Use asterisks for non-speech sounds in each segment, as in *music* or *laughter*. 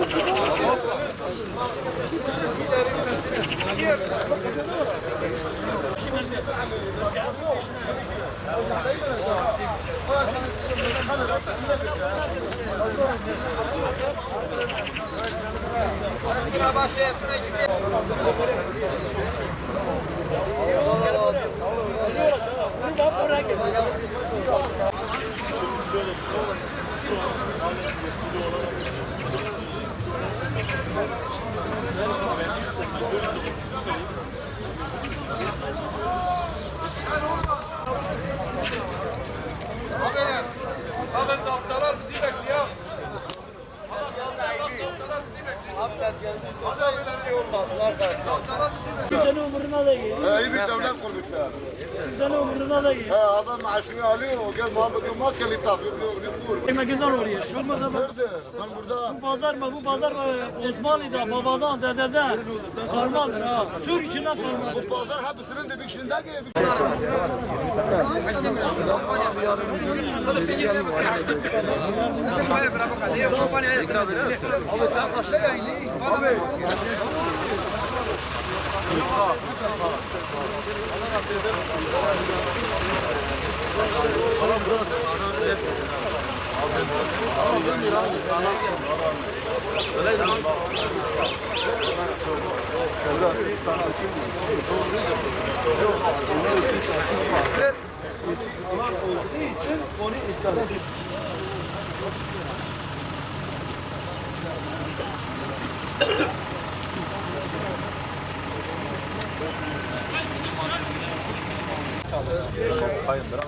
Haberin. Bakın zaptalar bizi bekliyor. Zaptalar bizi bekliyor. Böyle şey olmaz arkadaşlar. Bekliyor. Senin umuruna da gir. He, iyi bir devlet kurmuşlar. Senin umuruna da gir. He, adam maaşını alıyor. Gel Muhammed'in maskeli takıyor. Ne vur. Yemekinden oraya. Şurada bak. Nerede? Ben burada. Bu pazar mı? Bu pazar mı? Osmanlı'da, babadan, dededen karmadır ha. Sur içinden karmadır. Pazar hepsinin dediklerinde gibi. Abi sen kaçta yayını? Abi olduğu için onu iddia ediyor. Hayırdır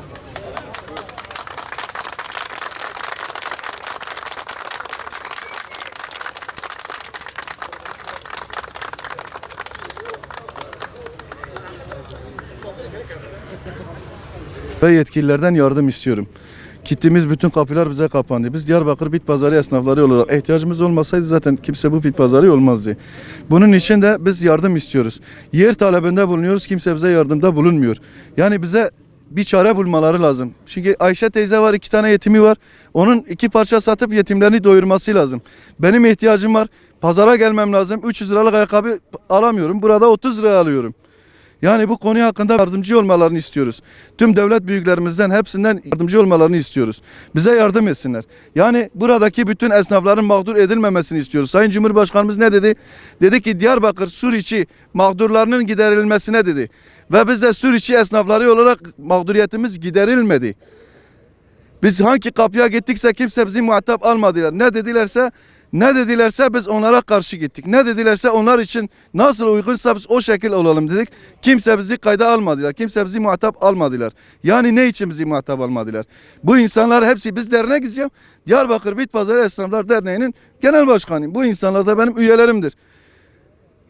ve yetkililerden yardım istiyorum. Gittiğimiz bütün kapılar bize kapandı. Biz Diyarbakır Bit Pazarı esnafları olarak ihtiyacımız olmasaydı zaten kimse bu bit pazarı olmazdı. Bunun için de biz yardım istiyoruz. Yer talebinde bulunuyoruz. Kimse bize yardımda bulunmuyor. Yani bize bir çare bulmaları lazım. Çünkü Ayşe teyze var, iki tane yetimi var. Onun iki parça satıp yetimlerini doyurması lazım. Benim ihtiyacım var. Pazara gelmem lazım. 300 liralık ayakkabı alamıyorum. Burada 30 liraya alıyorum. Yani bu konu hakkında yardımcı olmalarını istiyoruz. Tüm devlet büyüklerimizden hepsinden yardımcı olmalarını istiyoruz. Bize yardım etsinler. Yani buradaki bütün esnafların mağdur edilmemesini istiyoruz. Sayın Cumhurbaşkanımız ne dedi? Dedi ki Diyarbakır Suriçi mağdurlarının giderilmesine dedi. Ve biz de Suriçi esnafları olarak mağduriyetimiz giderilmedi. Biz hangi kapıya gittikse kimse bizi muhatap almadılar. Ne dedilerse ne dedilerse biz onlara karşı gittik. Ne dedilerse onlar için nasıl uygunsa biz o şekil olalım dedik. Kimse bizi kayda almadılar. Kimse bizi muhatap almadılar. Yani ne için bizi muhatap almadılar? Bu insanlar hepsi biz dernek gidiyor. Diyarbakır Bit Pazarı Esnaflar Derneği'nin genel başkanıyım. Bu insanlar da benim üyelerimdir.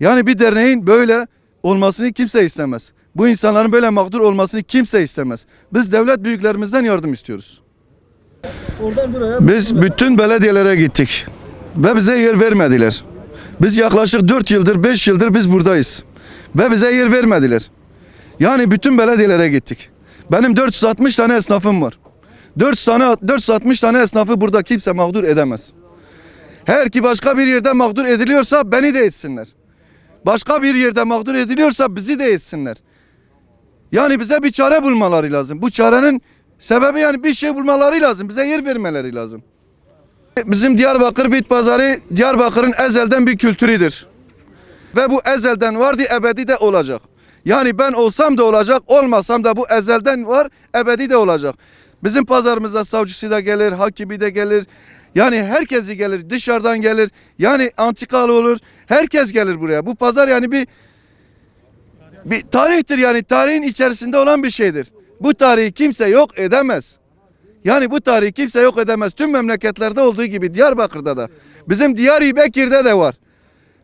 Yani bir derneğin böyle olmasını kimse istemez. Bu insanların böyle mağdur olmasını kimse istemez. Biz devlet büyüklerimizden yardım istiyoruz. Biz bütün belediyelere gittik ve bize yer vermediler. Biz yaklaşık 4 yıldır 5 yıldır biz buradayız ve bize yer vermediler. Yani bütün belediyelere gittik. Benim 460 tane esnafım var. 4 tane 460 tane esnafı burada kimse mağdur edemez. Her ki başka bir yerde mağdur ediliyorsa beni de etsinler. Başka bir yerde mağdur ediliyorsa bizi de etsinler. Yani bize bir çare bulmaları lazım. Bu çarenin sebebi yani bir şey bulmaları lazım. Bize yer vermeleri lazım. Bizim Diyarbakır Bit Pazarı Diyarbakır'ın ezelden bir kültürüdür. Ve bu ezelden vardı ebedi de olacak. Yani ben olsam da olacak, olmasam da bu ezelden var, ebedi de olacak. Bizim pazarımıza savcısı da gelir, hakibi de gelir. Yani herkesi gelir, dışarıdan gelir. Yani antikalı olur. Herkes gelir buraya. Bu pazar yani bir bir tarihtir yani tarihin içerisinde olan bir şeydir. Bu tarihi kimse yok edemez. Yani bu tarihi kimse yok edemez. Tüm memleketlerde olduğu gibi Diyarbakır'da da. Bizim Diyarbakır'da de var.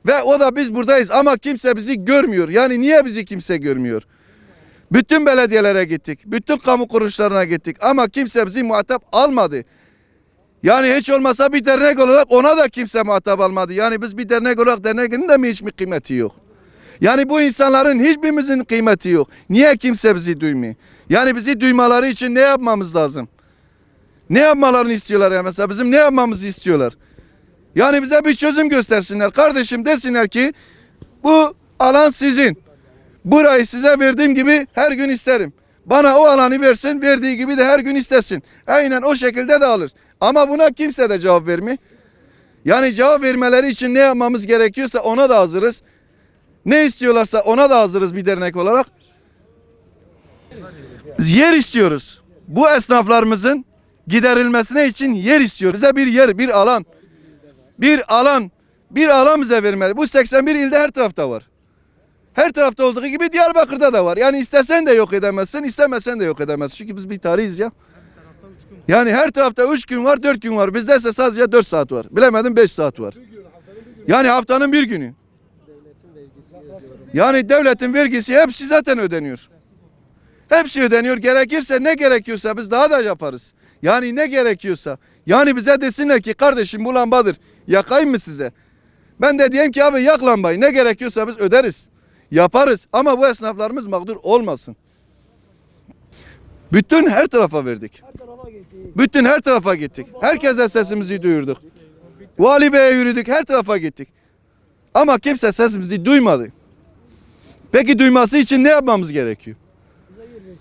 Ve o da biz buradayız ama kimse bizi görmüyor. Yani niye bizi kimse görmüyor? Bütün belediyelere gittik. Bütün kamu kuruluşlarına gittik ama kimse bizi muhatap almadı. Yani hiç olmasa bir dernek olarak ona da kimse muhatap almadı. Yani biz bir dernek olarak derneğin de mi hiç mi kıymeti yok? Yani bu insanların hiçbirimizin kıymeti yok. Niye kimse bizi duymuyor? Yani bizi duymaları için ne yapmamız lazım? Ne yapmalarını istiyorlar ya mesela bizim ne yapmamızı istiyorlar? Yani bize bir çözüm göstersinler. Kardeşim desinler ki bu alan sizin. Burayı size verdiğim gibi her gün isterim. Bana o alanı versin, verdiği gibi de her gün istesin. Aynen o şekilde de alır. Ama buna kimse de cevap vermiyor. Yani cevap vermeleri için ne yapmamız gerekiyorsa ona da hazırız. Ne istiyorlarsa ona da hazırız bir dernek olarak. Biz yer istiyoruz. Bu esnaflarımızın giderilmesine için yer istiyoruz. Bize bir yer, bir alan. Bir alan, bir alan bize vermeli. Bu 81 ilde her tarafta var. Her tarafta olduğu gibi Diyarbakır'da da var. Yani istesen de yok edemezsin, istemesen de yok edemezsin. Çünkü biz bir tarihiz ya. Yani her tarafta 3 gün var, 4 gün var. Bizde ise sadece 4 saat var. Bilemedim 5 saat var. Yani haftanın bir günü. Yani devletin vergisi hepsi zaten ödeniyor. Hepsi ödeniyor. Gerekirse ne gerekiyorsa biz daha da yaparız. Yani ne gerekiyorsa. Yani bize desinler ki kardeşim bu lambadır. Yakayım mı size? Ben de diyeyim ki abi yak lambayı. Ne gerekiyorsa biz öderiz. Yaparız. Ama bu esnaflarımız mağdur olmasın. Bütün her tarafa verdik. Bütün her tarafa gittik. Herkese sesimizi duyurduk. Vali Bey'e yürüdük. Her tarafa gittik. Ama kimse sesimizi duymadı. Peki duyması için ne yapmamız gerekiyor?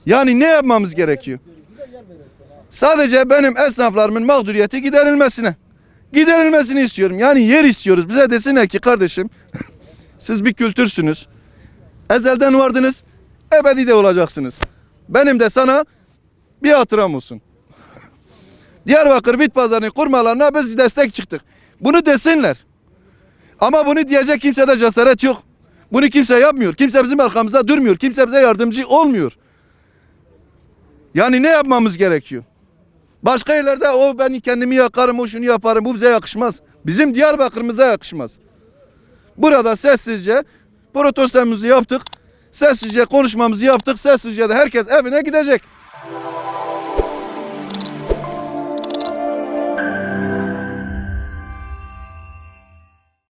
Yani ne yapmamız gerekiyor? Sadece benim esnaflarımın mağduriyeti giderilmesine. Giderilmesini istiyorum. Yani yer istiyoruz. Bize desinler ki kardeşim *laughs* siz bir kültürsünüz. Ezelden vardınız. Ebedi de olacaksınız. Benim de sana bir hatıram olsun. *laughs* Diyarbakır bit pazarını kurmalarına biz destek çıktık. Bunu desinler. Ama bunu diyecek kimsede cesaret yok. Bunu kimse yapmıyor. Kimse bizim arkamızda durmuyor. Kimse bize yardımcı olmuyor. Yani ne yapmamız gerekiyor? Başka yerlerde o ben kendimi yakarım, o şunu yaparım. Bu bize yakışmaz. Bizim Diyarbakır'ımıza yakışmaz. Burada sessizce protestumuzu yaptık. Sessizce konuşmamızı yaptık. Sessizce de herkes evine gidecek.